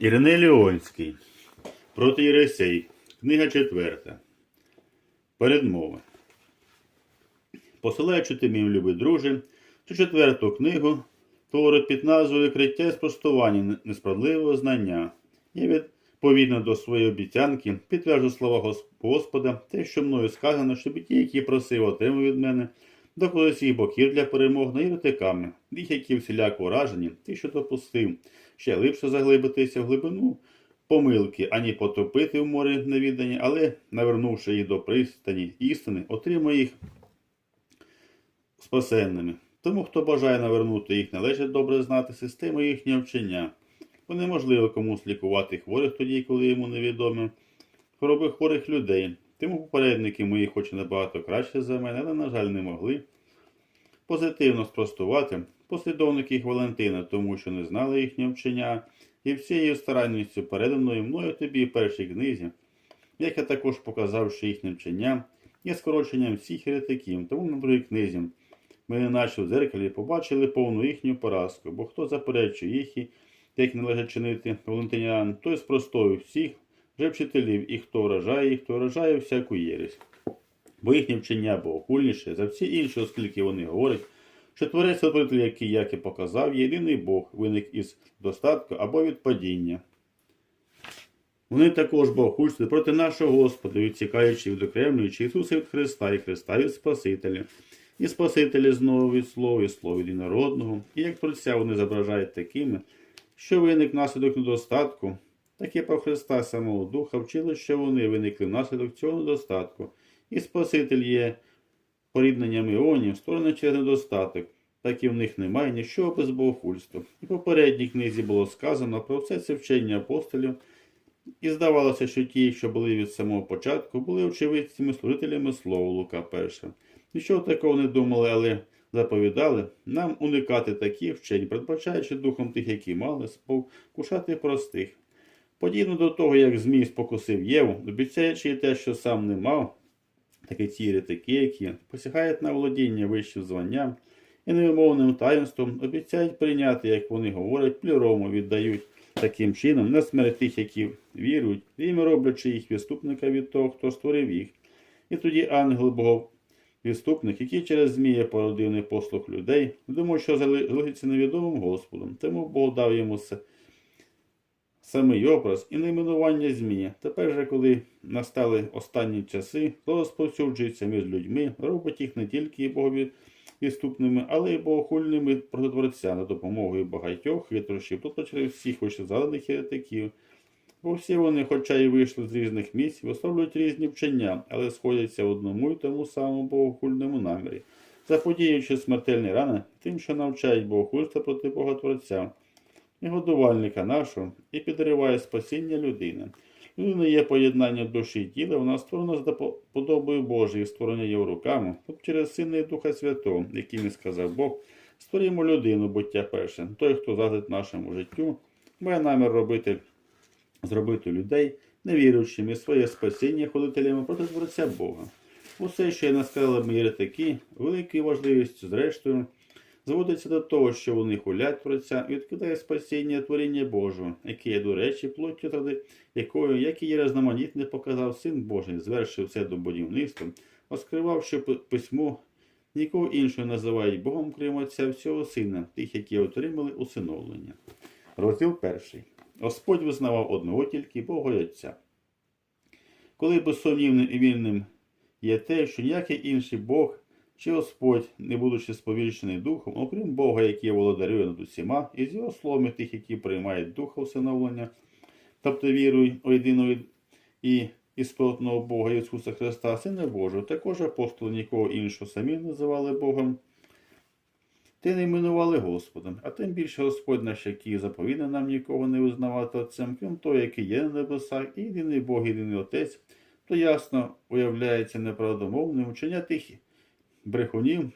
Іриней Леонський. Проти Єресей. Книга четверта. Передмови. Посилаючи ти, мій любий друже, цю четверту книгу творить під назвою Викриття і спростування несправедливого знання. Я відповідно до своєї обіцянки підтверджу слова Господа, те, що мною сказано, щоб ті, які просив, отримав від мене, доколи всіх боків для перемог на єретиками, тих, які всіляко уражені, ті, що допустив, ще глибше заглибитися в глибину помилки, ані потопити в морі невідані, але, навернувши їх до пристані істини, отримає їх спасенними. Тому, хто бажає навернути їх, належить добре знати систему їхнього вчення. Бо неможливо комусь лікувати хворих тоді, коли йому невідомі хвороби хворих людей. Тому попередники мої, хоч і набагато краще за мене, але, на жаль, не могли позитивно спростувати послідовники їх Валентина, тому що не знали їхнього вчення, і всією старанністю переданою мною тобі в першій книзі, як я також показав, що їхнє вчення є скороченням всіх еретиків, тому на другій книзі ми неначе в дзеркалі побачили повну їхню поразку, бо хто заперечує їх, і як належить чинити валентинян, той спростою всіх вже вчителів, і хто вражає їх, то вражає всяку єресь. Бо їхнє вчення богохульніше за всі інші, оскільки вони говорять, що творець який, як і показав, єдиний Бог, виник із достатку або від падіння. Вони також богохульствують проти нашого Господа, відсікаючи відокремлюючи Ісуса від Христа і Христа від Спасителя, і Спасителя знову від Слова, і Слова від народного, і як Творця вони зображають такими, що виник наслідок недостатку, так і про Христа самого Духа вчили, що вони виникли внаслідок цього недостатку, і Спаситель є порідненням іонів, створений через недостаток, так і в них немає нічого без богохульства. І в попередній книзі було сказано про все це вчення апостолів, і здавалося, що ті, що були від самого початку, були очевидцями служителями слова Лука 1. Нічого такого не думали, але заповідали нам уникати таких вчень, передбачаючи духом тих, які мали спокушати простих. Подібно до того, як Змій спокусив Єву, обіцяючи те, що сам не мав, такі ці єретики, які посягають на володіння вищим званням і невимовним таїнством, обіцяють прийняти, як вони говорять, плюрому віддають таким чином на смерть тих, які вірують, ім'я роблячи їх відступника від того, хто створив їх. І тоді ангел Бог відступник, який через Змія породив непослух людей, думав, що залишиться невідомим Господом, тому Бог дав йому самий образ і найменування Змія. Тепер же, коли настали останні часи, то розповсюджується між людьми, робить їх не тільки богові відступними, але й богохульними проти Творця за допомогою багатьох хитрощів, тобто через всіх вищезгаданих єретиків. Бо всі вони, хоча й вийшли з різних місць, висловлюють різні вчення, але сходяться в одному й тому самому богохульному намірі, заподіюючи смертельні рани тим, що навчають богохульства проти Бога Творця, і годувальника нашого, і підриває спасіння людини. Людина є поєднання душі і тіла, вона створена за подобою Божою, створення його руками, тобто через Сина і Духа Святого, яким сказав Бог, створімо людину, буття перше. Той, хто задить нашому життю, має намір робити зробити людей невіруючими своє спасіння ходителями проти Творця Бога. Усе, що я насказали мої ретики, великою важливістю, зрештою, зводиться до того, що вони хулять Творця і відкидає спасіння творіння Божого, яке є, до речі, плоттю ради якою, як і є різноманітне показав Син Божий, звершив це до будівництва, розкривав, що письмо нікого іншого називають Богом, крім Отця всього Сина, тих, які отримали усиновлення. Розділ перший. Господь визнавав одного тільки Бога й Отця. Коли безсумнівним і вільним є те, що ніякий інший Бог чи Господь, не будучи сповільчений духом, окрім Бога, який володарює над усіма, і з його словами тих, які приймають духа усиновлення, тобто віруй у єдиного і істотного Бога Ісуса Христа, Сина Божого, також апостоли нікого іншого самі називали Богом. Ти не іменували Господом, а тим більше Господь наш, який заповідає нам нікого не визнавати Отцем, крім того, який є на небесах, і єдиний Бог, єдиний Отець, то ясно уявляється неправдомовним учення тих брехунів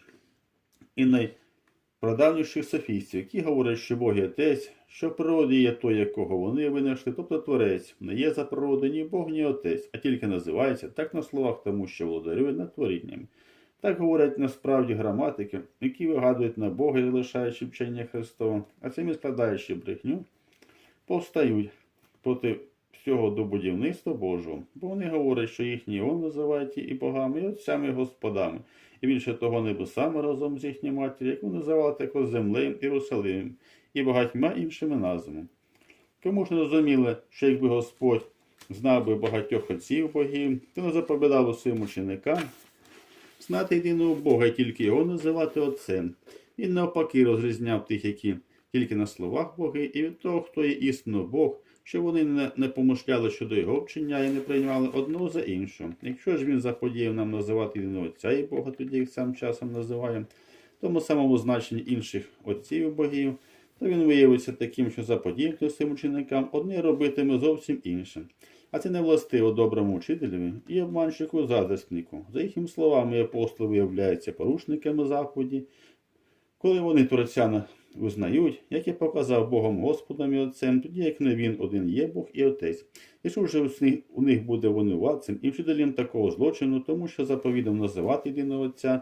і найпрадавніших софістів, які говорять, що Бог є Отець, що в природі є той, якого вони винайшли, тобто Творець, не є за природи ні Бог, ні Отець, а тільки називається так на словах, тому що володарює над творіннями. Так говорять насправді граматики, які вигадують на Бога і лишаючи вчення Христова, а самі складаючи брехню, повстають проти всього до будівництва Божого, бо вони говорять, що їхні он називають і богами, і отцями і господами, більше того небесами разом з їхньою матір'ю, яку називали також землею Єрусалимом і багатьма іншими назвами. Кому ж не розуміли, що якби Господь знав би багатьох отців богів, то не заповідав усім ученикам знати єдиного Бога і тільки його називати Отцем. Він навпаки розрізняв тих, які тільки на словах боги, і від того, хто є істинно Бог, що вони не, помишляли щодо його вчення і не приймали одного за іншого. Якщо ж він заподіяв нам називати єдиного Отця і Бога, тоді їх сам часом називає, тому самому значенні інших отців і богів, то він виявиться таким, що заподіяти цим ученикам одне робитиме зовсім інше. А це не властиво доброму учителеві і обманщику заздріснику. За їхніми словами, апостоли виявляються порушниками заповіді, коли вони Творця на- визнають, як я показав Богом Господом і Отцем, тоді як не він один є Бог і Отець. І що вже у них- буде винуватцем і вчителем такого злочину, тому що заповідом називати єдиного Отця,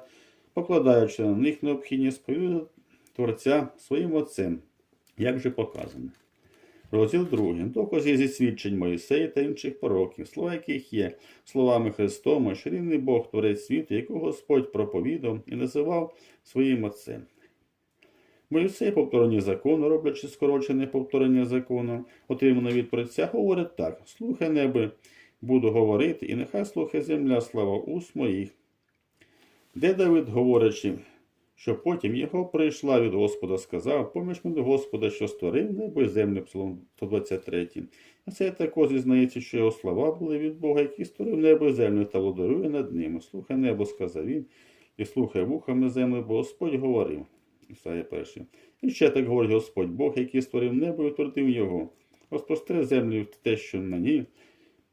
покладаючи на них необхідність сповідати Творця своїм Отцем, як вже показано. Розділ 2. Докази зі свідчень Моїсея та інших пророків, слова яких є словами Христом, що рівний Бог Творець світу, якого Господь проповідав і називав своїм Отцем. Моїсей повторення закону, роблячи скорочене повторення закону, отримане від Творця, говорить так: слухай небе, буду говорити, і нехай слухає земля слава уст моїх. Де Давид, говорячи, що потім його прийшла від Господа, сказав, поміж мене Господа, що створив небо і землю, Псалом 123. А це також зізнається, що його слова були від Бога, який створив небо і землю та володарює над ними. Слухай небо, сказав він, і слухай вухами землю, бо Господь говорив. Ісая перший. І ще так говорить Господь Бог, який створив небо і утвердив його. Розпростре землю те, що на ній,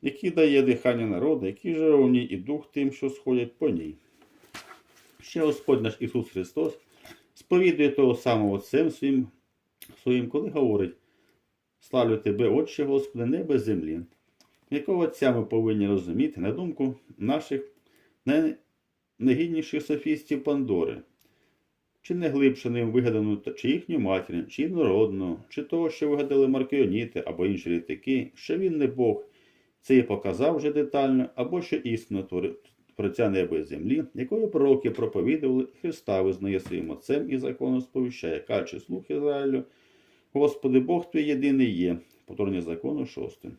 який дає дихання народу, який живе в ній і дух тим, що сходять по ній. Ще Господь наш Ісус Христос сповідує того самого Отцем своїм, своїм, коли говорить: Славлю тебе, Отче Господи, небо і землі. Якого Отця ми повинні розуміти, на думку наших найнегідніших софістів Пандори, чи не глибше ним вигадану чи їхню матір, чи інородну, чи того, що вигадали маркіоніти або інші літаки, що він не Бог, це і показав вже детально, або що істинно твори- Творця неба і землі, якої пророки проповідували, Христа визнає своїм Отцем і законом сповіщає, каче слух Ізраїлю, Господи Бог твій єдиний є, повторення закону шостим.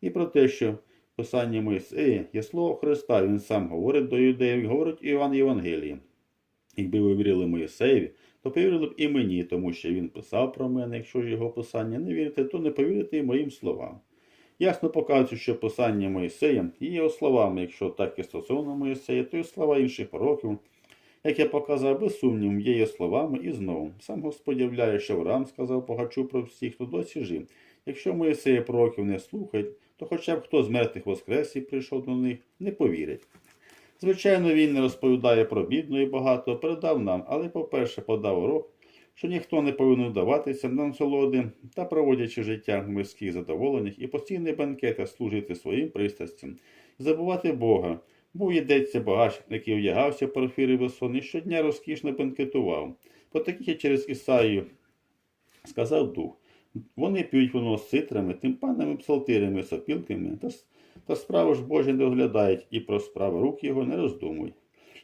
І про те, що Писання Моїсея є слово Христа, він сам говорить до юдеїв, говорить Іван Євангелії. Якби ви вірили Моїсеєві, то повірили б і мені, тому що він писав про мене. Якщо ж його писання не вірите, то не повірите і моїм словам. Ясно показує, що писання Моїсея є його словами, якщо так і стосовно Моїсея, то й слова інших пророків, як я показав, без сумніву, є його словами і знову. Сам Господь являє, що Авраам сказав погачу про всіх, хто досі жив. Якщо Моїсея пророків не слухають, то хоча б хто з мертвих воскрес і прийшов до них, не повірить. Звичайно, він не розповідає про бідну і багато, передав нам, але, по-перше, подав урок, що ніхто не повинен вдаватися на насолоди та, проводячи життя в мирських задоволеннях і постійні бенкети служити своїм пристрастям, забувати Бога. Був йдеться багач, який одягався в парфіри весон і щодня розкішно бенкетував. По таких я через Ісаїю сказав дух. Вони п'ють воно з цитрами, тимпанами, псалтирами, сопілками, та, та справу ж Божі не оглядають і про справи рук його не роздумують.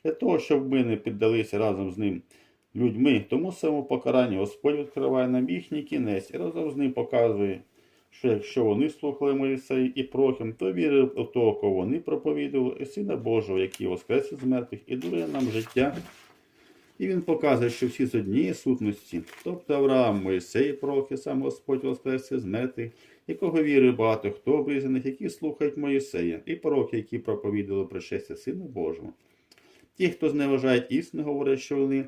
Для того, щоб ми не піддалися разом з ним людьми, тому самому покаранню Господь відкриває нам їхній кінець і разом з ним показує, що якщо вони слухали Моїсея і прохим, то вірили в того, кого вони проповідували, і Сина Божого, який воскрес із мертвих, і дарує нам життя. І він показує, що всі з однієї сутності, тобто Авраам, Моїсей, пророки, сам Господь воскрес із мертвих, якого вірує багато хто обрізаних, які слухають Моїсея, і пророки, які проповідували пришестя Сина Божого. Ті, хто зневажають істину, говорять, що вони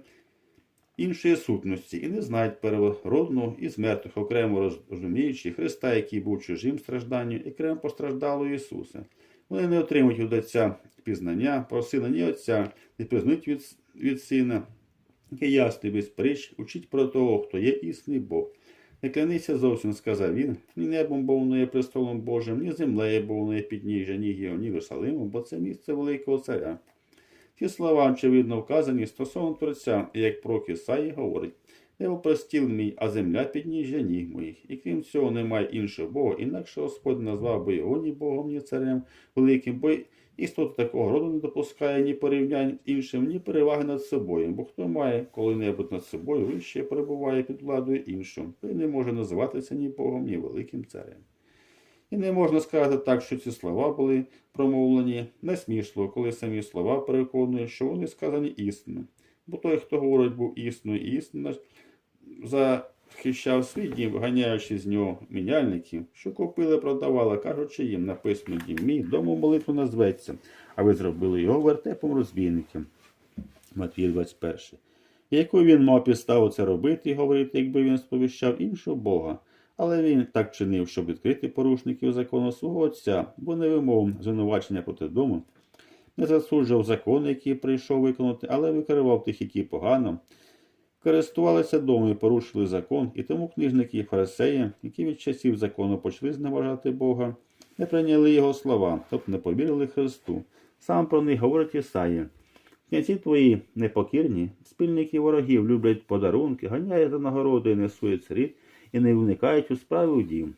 іншої сутності і не знають первородного і мертвих, окремо розуміючи Христа, який був чужим стражданням, і окремо постраждалого Ісуса. Вони не отримують від Отця пізнання, про сина ні Отця, не признають від, від Сина, який ясний без притч, учить про того, хто є істинний Бог. Не клянися зовсім, сказав він, ні небом, бо воно є престолом Божим, ні землею, бо воно є підніжжя, ні Гіо, ні Єрусалимом, бо це місце великого царя. Ці слова, очевидно, вказані стосовно Творця, і як пророк Ісаї говорить, Небо простіл мій, а земля підніжжя ніг моїх. І крім цього немає іншого Бога, інакше Господь назвав би його ні Богом, ні царем великим, бо істота такого роду не допускає ні порівнянь з іншим, ні переваги над собою. Бо хто має коли-небудь над собою, він ще перебуває під владою іншим, той не може називатися ні Богом, ні великим царем. І не можна сказати так, що ці слова були промовлені насмішло, коли самі слова переконують, що вони сказані істинно. Бо той, хто говорить, був істинною і істинно, захищав свій дім, ганяючи з нього міняльників, що купили, продавали, кажучи їм, написано дім мій, дому молитву назветься, а ви зробили його вертепом розбійників. Матвій 21. Яку він мав підставу це робити і говорити, якби він сповіщав іншого Бога. Але він так чинив, щоб відкрити порушників закону свого отця, бо не вимов звинувачення проти дому, не засуджував закон, який прийшов виконати, але викривав тих, які погано. Користувалися дому і порушили закон, і тому книжники і фарисеї, які від часів закону почали зневажати Бога, не прийняли його слова, тобто не повірили Христу. Сам про них говорить Ісаїя. Князі твої непокірні, спільники ворогів люблять подарунки, ганяють за нагороди і несують царів, і не вникають у справи у дім.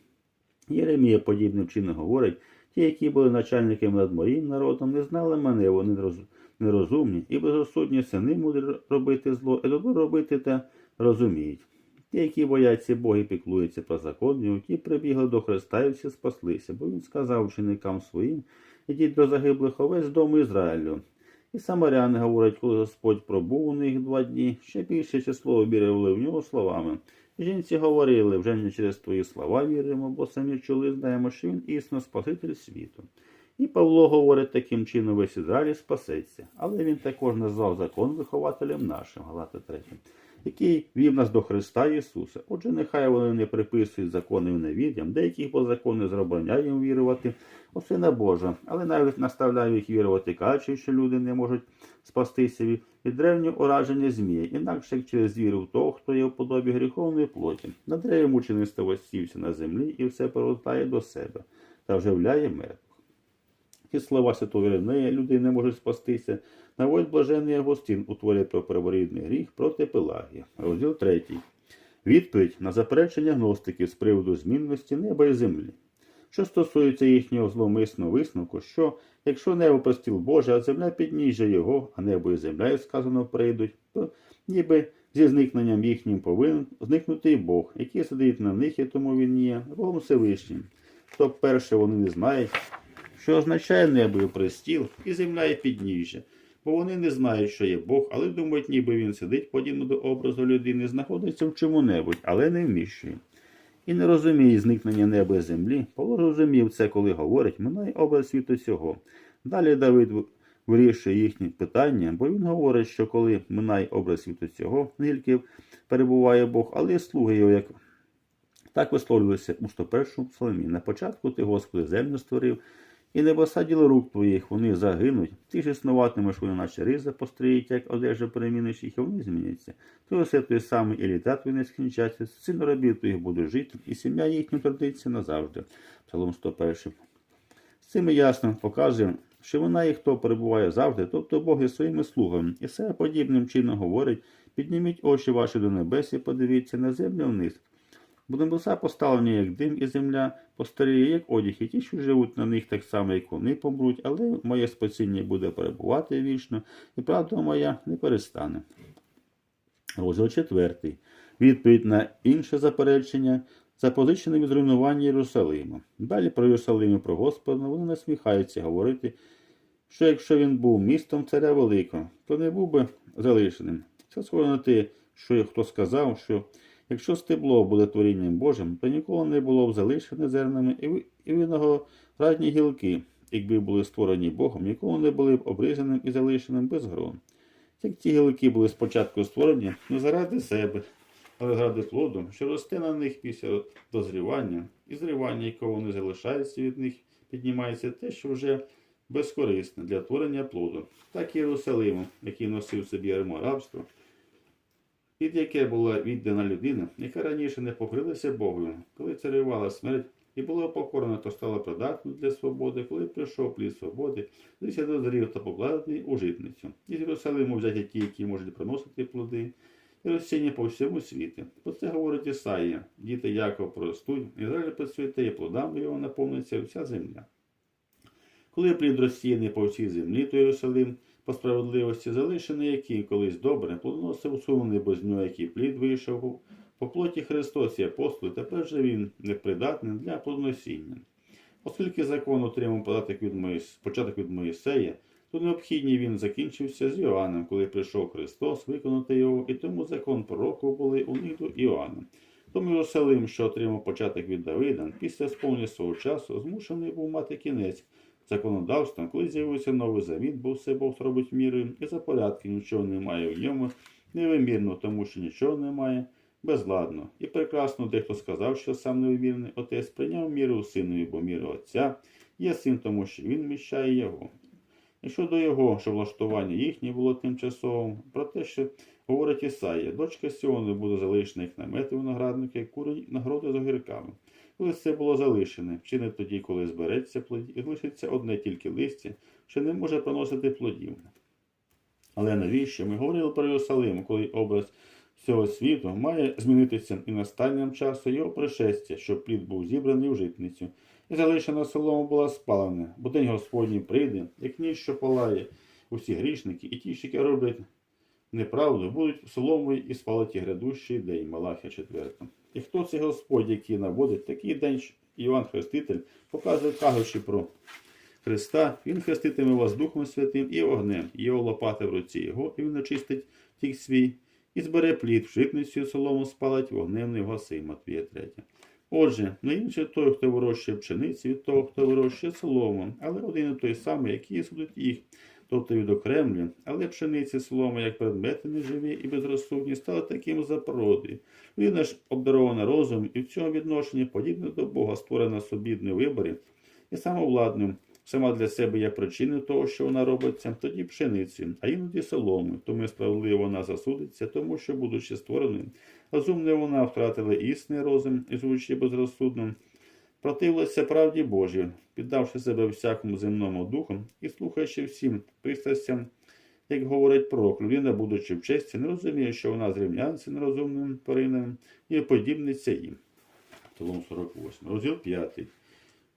Єремія подібним чином говорить, ті, які були начальниками над моїм народом, не знали мене, вони нероз- нерозумні, і безрозсудні сини мудрі робити зло, і добро робити те розуміють. Ті, які бояться Бога і піклуються про закон, його, ті прибігли до Христа і всі спаслися, бо він сказав ученикам своїм, ідіть до загиблих овець з дому Ізраїлю. І самаряни говорять, коли Господь пробув у них два дні, ще більше число обірювали в нього словами. Жінці говорили, вже не через твої слова віримо, бо самі чули, знаємо, що він існо Спаситель світу. І Павло говорить таким чином, весь Ізраїль спасеться. Але він також назвав закон вихователем нашим, Галата 3, який вів нас до Христа Ісуса. Отже, нехай вони не приписують законів невідям, деяких бо закони забороняють вірувати у Сина Божа, але навіть наставляє їх вірувати, кажучи, що люди не можуть спастися від древнього ураження змія, інакше як через віру в того, хто є в подобі гріховної плоті. На дереві мучеництво осівся на землі і все повертає до себе та вживляє мертвих. Ті слова святого Іринея, люди не можуть спастися, наводить блажений Августин у творі про перворідний гріх проти Пелагія. Розділ 3. Відповідь на заперечення гностиків з приводу змінності неба і землі. Що стосується їхнього зловмисного висновку, що якщо небо простіл Боже, а земля підніжжя його, а небо і земля, як сказано, прийдуть, то ніби зі зникненням їхнім повинен зникнути і Бог, який сидить на них, і тому він є Богом Всевишнім. То перше вони не знають, що означає небо і престіл, і земля і підніжжя. Бо вони не знають, що є Бог, але думають, ніби він сидить подібно до образу людини, знаходиться в чому-небудь, але не вміщує. І не розуміє зникнення неба і землі. Павло розумів це, коли говорить, минає образ світу цього. Далі Давид вирішує їхні питання, бо він говорить, що коли минає образ світу цього, не тільки перебуває Бог, але й слуги його, як так висловлювалися у 101 псалмі. На початку ти, Господи, землю створив, і небеса діло рук твоїх, вони загинуть. Ти ж існуватимеш вони, наче риза построїть, як одежа переміниш їх, і вони зміняться. Ти усе той самий, і літа твої не скінчаться, син робів твоїх буде жити, і сім'я їхня традиція назавжди. Псалом 101. З цим ясно показує, що вона і хто перебуває завжди, тобто Бог є своїми слугами, і все подібним чином говорить, підніміть очі ваші до небес і подивіться на землю вниз. Бо небеса поставлені, як дим, і земля постаріє, як одяг, і ті, що живуть на них так само, як вони помруть, але моє спасіння буде перебувати вічно, і правда моя не перестане. Розділ 4. Відповідь на інше заперечення, запозичене від зруйнування Єрусалима. Далі про Єрусалим про Господа вони насміхаються говорити, що якщо він був містом царя Великого, то не був би залишеним. Це схоже на те, що хто сказав, що якщо стебло буде творінням Божим, то ніколи не було б залишене зернами і ви- і виноградні гілки, якби були створені Богом, ніколи не були б обрізаним і залишеним без грон. Як ці гілки були спочатку створені не заради себе, але заради плоду, що росте на них після дозрівання, і зривання, якого вони залишаються від них, піднімається те, що вже безкорисне для творення плоду. Так і Єрусалиму, який носив собі ярмо рабства, під яке була віддана людина, яка раніше не покрилася Богою, коли царювала смерть і була покорена, то стала придатною для свободи, коли прийшов плід свободи, лися дозрів та покладений у житницю. Із Єрусалиму взяті ті, які можуть приносити плоди. і розсіння по всьому світі. Про це говорить Ісаїя. Діти Якова проростуть, Ізраїль процвіте, і плодами його наповниться вся земля. Коли плід розсіяний по всій землі, то Єрусалим по справедливості залишений, який колись добре плодоносив усунений, бо з нього який плід вийшов по плоті Христос і апостол, тепер же він непридатний для плодоносіння. Оскільки закон отримав податок від Моїс... початок від Моїсея, то необхідні він закінчився з Іоанном, коли прийшов Христос виконати його, і тому закон пророку були у них до Іоанна. Тому Єрусалим, що отримав початок від Давида, після сповнення свого часу змушений був мати кінець законодавством, коли з'явився новий завіт, бо все Бог робить мірою, і за порядки нічого немає в ньому, невимірно, тому що нічого немає, безладно. І прекрасно дехто сказав, що сам невимірний отець прийняв міру у синові, бо міра отця є син, тому що він вміщає його. І щодо його, що влаштування їхнє було тимчасовим, про те, що говорить Ісаїя, дочка Сіони буде залишена як намети виноградники, як курені нагороди з огірками. Це було залишене, чи не тоді, коли збереться плоді, і лишиться одне тільки листя, що не може приносити плодів. Але навіщо? Ми говорили про Єрусалим, коли образ всього світу має змінитися і настанням часу його пришестя, щоб плід був зібраний в житницю, і залишена солома була спалена, бо день Господній прийде, як ніч, що палає, усі грішники і ті, що роблять неправду, будуть соломою і спалити грядущий день, Малахія 4. І хто цей Господь, який наводить такий день, Іван Хреститель показує, кажучи про Христа, Він хреститиме вас Духом Святим і огнем, і його лопати в руці його, і він очистить тік свій, і збере плід в житницю солому спалить вогнем не вгаси, Матвія 3. Отже, не інший той, хто вирощує пшеницю, від того, хто вирощує солому, але один і той самий, який судить їх, тобто відокремлює, але пшениці солома, як предмети неживі і безрозсудні, стали таким за природи. Людина ж обдарована розумом і в цьому відношенні подібна до Бога, створена собідний виборі і самовладним. Сама для себе є причиною того, що вона робиться, тоді пшеницею, а іноді соломою. Тому справедливо вона засудиться, тому що, будучи створеною, розумне вона втратила істинний розум і звучить безрозсудно, противилася правді Божій, піддавши себе всякому земному духу і слухаючи всім пристрастям, як говорить пророк, людина, будучи в честі, не розуміє, що вона зрівняється нерозумним тваринам і подібниця їм. Псалом 48. Розділ 5.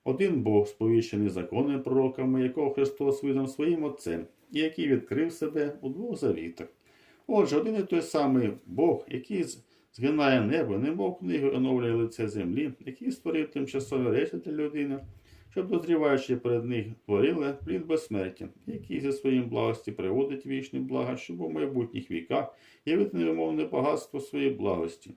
Один Бог, сповіщений законними пророками, якого Христос визнав своїм Отцем, і який відкрив себе у двох завітах. Отже, один і той самий Бог, який згинає небо, немов книги оновлює лице землі, який створив тимчасові речі для людини, щоб дозріваючи перед них творили плід безсмерті, який зі своїм благості приводить вічні блага, щоб у майбутніх віках явити невимовне багатство своєї благості.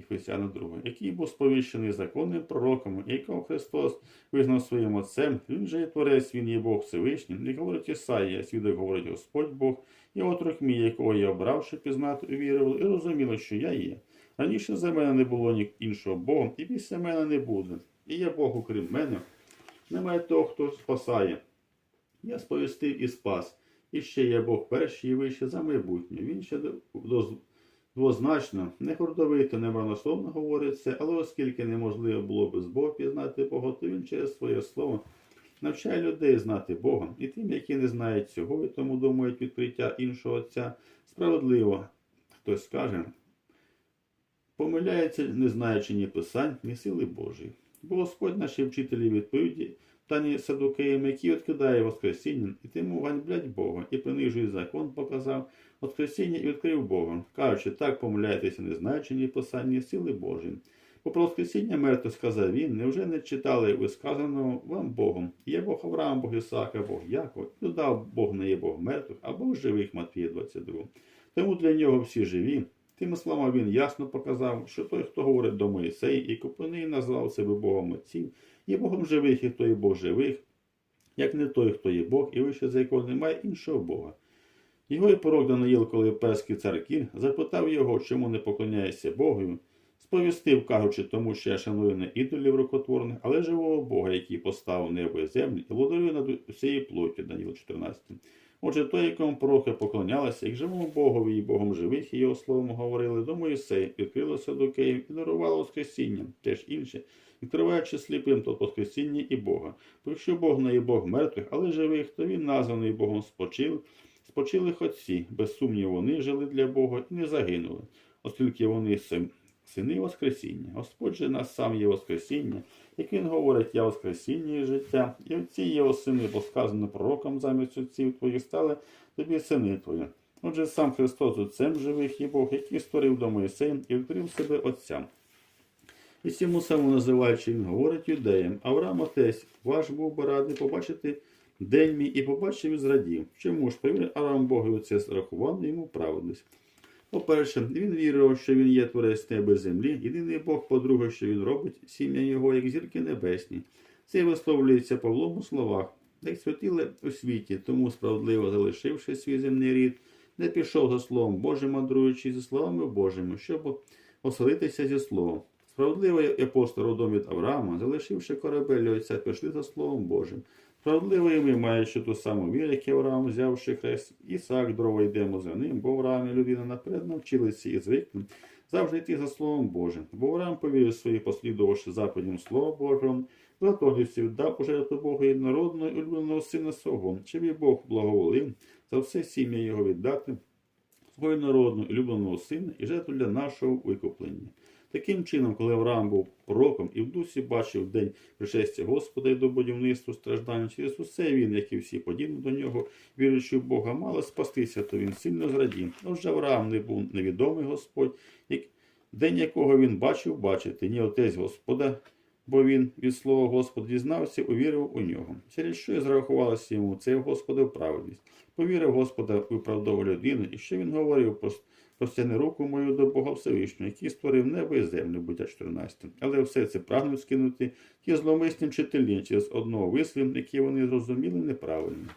Ефесяна 2, який був сповіщений законним пророком, якого Христос визнав своїм Отцем, він же є Творець, він є Бог Всевишній, не говорить Ісаїя, свідок говорить Господь Бог, і отрок мій, якого я обрав, щоб пізнати, увірували, і розуміли, що я є. Раніше за мене не було ні іншого Бога, і після мене не буде. І є Бог, окрім мене, немає того, хто спасає. Я сповістив і спас. І ще є Бог перший і вище за майбутнє. Він ще до, до Двозначно, не гордовито, не марнословно говориться, але оскільки неможливо було без Бога пізнати Бога, то він через своє слово навчає людей знати Бога. І тим, які не знають цього, і тому думають відкриття іншого Отця, справедливо, хтось скаже, помиляється, не знаючи ні писань, ні сили Божої. Бо Господь наші вчителі відповіді Тані Садукеям, які відкидає Воскресіння, і тим ганьблять Бога, і принижує закон, показав Воскресіння і відкрив Бога, кажучи, так помиляєтеся, не знаючи ні писань, сили Божої. Бо про Воскресіння мертво сказав він, невже не читали ви сказаного вам Богом? Є Бог Авраам, Бог Ісака, Бог Яков, і додав Бог не є Бог мертвих, а Бог живих Матвія 22. Тому для нього всі живі. Тими словами він ясно показав, що той, хто говорить до Моїсея і купини назвав себе Богом Отців, є Богом живих, і хто є Бог живих, як не той, хто є Бог, і вище за якого немає іншого Бога. Його і порок Даниїл, коли перський цар Кір запитав його, чому не поклоняєшся Богові, сповістив, кажучи, тому що я шаную не ідолів рукотворних, але живого Бога, який поставив небо і землю, і володарює над усією плоті, Даніл 14. Отже, той, якому пророки поклонялися, як живому Богові і Богом живих, і його словом говорили до Моїсея, відкрилося до Київ і дарувало Воскресіння, теж інше, відкриваючи сліпим то Воскресіння і Бога. Бо якщо Бог не є Бог мертвих, але живих, то він названий Богом спочив, спочилих отці, без сумніву, вони жили для Бога і не загинули, оскільки вони сини Воскресіння. Господь же нас сам є Воскресіння, як він говорить, я Воскресіння і життя, і отці його сини, бо сказано пророкам замість отців твоїх стали тобі сини твої. Отже, сам Христос отцем живих і Бог, який створив до Моїсея і відкрив себе отцям. І цьому самому називаючи, він говорить юдеям, Авраам отець, ваш був би радий побачити день мій і побачив і зрадів. Чому ж повірив Авраам Богу це зарахувано йому праведність. По-перше, він вірив, що він є творець неба і землі, єдиний Бог, по-друге, що він робить сім'я його, як зірки небесні. Це висловлюється Павлом у словах, як святили у світі, тому справедливо залишивши свій земний рід, не пішов за Словом Божим, мандруючи зі словами Божими, щоб оселитися зі Словом. Справедливий апостол родом від Авраама, залишивши корабель отця, пішли за Словом Божим. Справедливий ми, маючи ту саму віру, як і Авраам, взявши хрест, Ісак, дрова йдемо за ним, бо в Авраамі людина наперед навчилася і звикли завжди йти за Словом Божим. Бо Авраам повірив свої, послідувавши заповідям Слова Божого, з готовністю віддав уже до Бога єднородного і улюбленого сина свого, щоб і Бог благоволив за все сім'я його віддати свого народного і улюбленого сина і жертву для нашого викуплення. Таким чином, коли Авраам був пророком і в дусі бачив день пришестя Господа і до будівництва страждань, через усе він, як і всі подібні до нього, віруючи в Бога, мало спастися, то він сильно зрадів. Отже, Авраам не був невідомий Господь, день якого він бачив бачити, ні отець Господа, бо він від слова Господа дізнався, увірив у нього. Через що і зрахувалося йому це Господа в праведність. Повірив Господа виправдову людину, і що він говорив про Простяни руку мою до Бога Всевишнього, який створив небо і землю, буття 14. Але все це прагнуть скинути ті зловмисні вчителі через одного вислів, який вони зрозуміли неправильно.